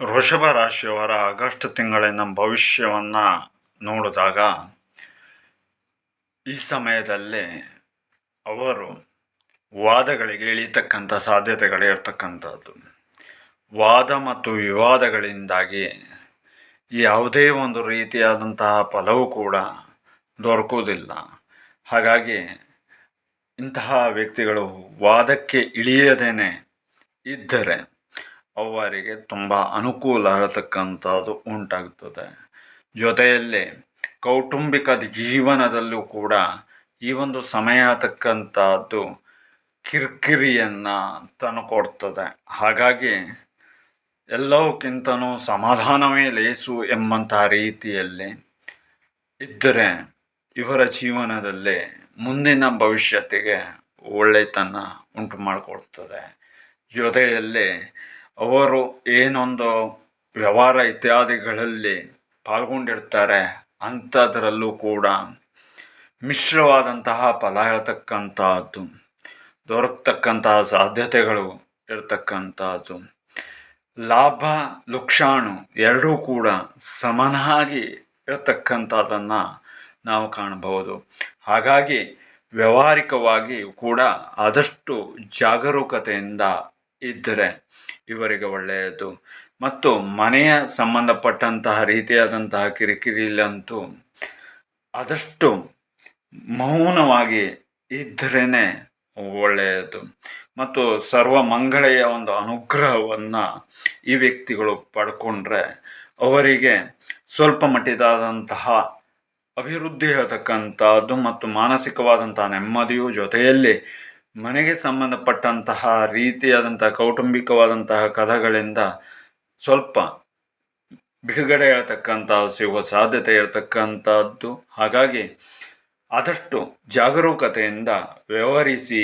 ವೃಷಭ ರಾಶಿಯವರ ಆಗಸ್ಟ್ ತಿಂಗಳಿನ ಭವಿಷ್ಯವನ್ನು ನೋಡಿದಾಗ ಈ ಸಮಯದಲ್ಲಿ ಅವರು ವಾದಗಳಿಗೆ ಇಳಿತಕ್ಕಂಥ ಸಾಧ್ಯತೆಗಳಿರ್ತಕ್ಕಂಥದ್ದು ವಾದ ಮತ್ತು ವಿವಾದಗಳಿಂದಾಗಿ ಯಾವುದೇ ಒಂದು ರೀತಿಯಾದಂತಹ ಫಲವೂ ಕೂಡ ದೊರಕುವುದಿಲ್ಲ. ಹಾಗಾಗಿ ಇಂತಹ ವ್ಯಕ್ತಿಗಳು ವಾದಕ್ಕೆ ಇಳಿಯದೇನೆ ಇದ್ದರೆ ಅವರಿಗೆ ತುಂಬ ಅನುಕೂಲ ಆಗತಕ್ಕಂಥದ್ದು ಉಂಟಾಗ್ತದೆ. ಜೊತೆಯಲ್ಲಿ ಕೌಟುಂಬಿಕ ಜೀವನದಲ್ಲೂ ಕೂಡ ಈ ಒಂದು ಸಮಯ ತಕ್ಕಂಥದ್ದು ಕಿರಿಕಿರಿಯನ್ನು ತಂದುಕೊಡ್ತದೆ. ಹಾಗಾಗಿ ಎಲ್ಲವಕ್ಕಿಂತನೂ ಸಮಾಧಾನವೇ ಲೇಸು ಎಂಬಂತಹ ರೀತಿಯಲ್ಲಿ ಇದ್ದರೆ ಇವರ ಜೀವನದಲ್ಲಿ ಮುಂದಿನ ಭವಿಷ್ಯತ್ತಿಗೆ ಒಳ್ಳೆತನ ಉಂಟು ಮಾಡಿಕೊಡ್ತದೆ. ಜೊತೆಯಲ್ಲಿ ಅವರು ಏನೊಂದು ವ್ಯವಹಾರ ಇತ್ಯಾದಿಗಳಲ್ಲಿ ಪಾಲ್ಗೊಂಡಿರ್ತಾರೆ ಅಂಥದ್ರಲ್ಲೂ ಕೂಡ ಮಿಶ್ರವಾದಂತಹ ಫಲ ಇರತಕ್ಕಂಥದ್ದು ದೊರಕತಕ್ಕಂತಹ ಸಾಧ್ಯತೆಗಳು ಇರತಕ್ಕಂಥದ್ದು. ಲಾಭ ಲುಕ್ಷಾಣು ಎರಡೂ ಕೂಡ ಸಮನಾಗಿ ಇರತಕ್ಕಂಥದ್ದನ್ನು ನಾವು ಕಾಣಬಹುದು. ಹಾಗಾಗಿ ವ್ಯಾವಹಾರಿಕವಾಗಿ ಕೂಡ ಆದಷ್ಟು ಜಾಗರೂಕತೆಯಿಂದ ಇದ್ದರೆ ಇವರಿಗೆ ಒಳ್ಳೆಯದು. ಮತ್ತು ಮನೆಯ ಸಂಬಂಧಪಟ್ಟಂತಹ ರೀತಿಯಾದಂತಹ ಕಿರಿಕಿರಿಲಂತೂ ಆದಷ್ಟು ಮೌನವಾಗಿ ಇದ್ದರೇ ಒಳ್ಳೆಯದು. ಮತ್ತು ಸರ್ವ ಮಂಗಳೆಯ ಒಂದು ಅನುಗ್ರಹವನ್ನು ಈ ವ್ಯಕ್ತಿಗಳು ಪಡ್ಕೊಂಡ್ರೆ ಅವರಿಗೆ ಸ್ವಲ್ಪ ಮಟ್ಟಿದಾದಂತಹ ಅಭಿವೃದ್ಧಿ ಹೇಳ್ತಕ್ಕಂಥದ್ದು ಮತ್ತು ಮಾನಸಿಕವಾದಂತಹ ನೆಮ್ಮದಿಯು ಜೊತೆಯಲ್ಲಿ ಮನೆಗೆ ಸಂಬಂಧಪಟ್ಟಂತಹ ರೀತಿಯಾದಂತಹ ಕೌಟುಂಬಿಕವಾದಂತಹ ಕಥೆಗಳಿಂದ ಸ್ವಲ್ಪ ಬಿಡುಗಡೆ ಇರತಕ್ಕಂಥ ಸಿಗುವ ಸಾಧ್ಯತೆ ಇರತಕ್ಕಂಥದ್ದು ಹಾಗಾಗಿ ಆದಷ್ಟು ಜಾಗರೂಕತೆಯಿಂದ ವ್ಯವಹರಿಸಿ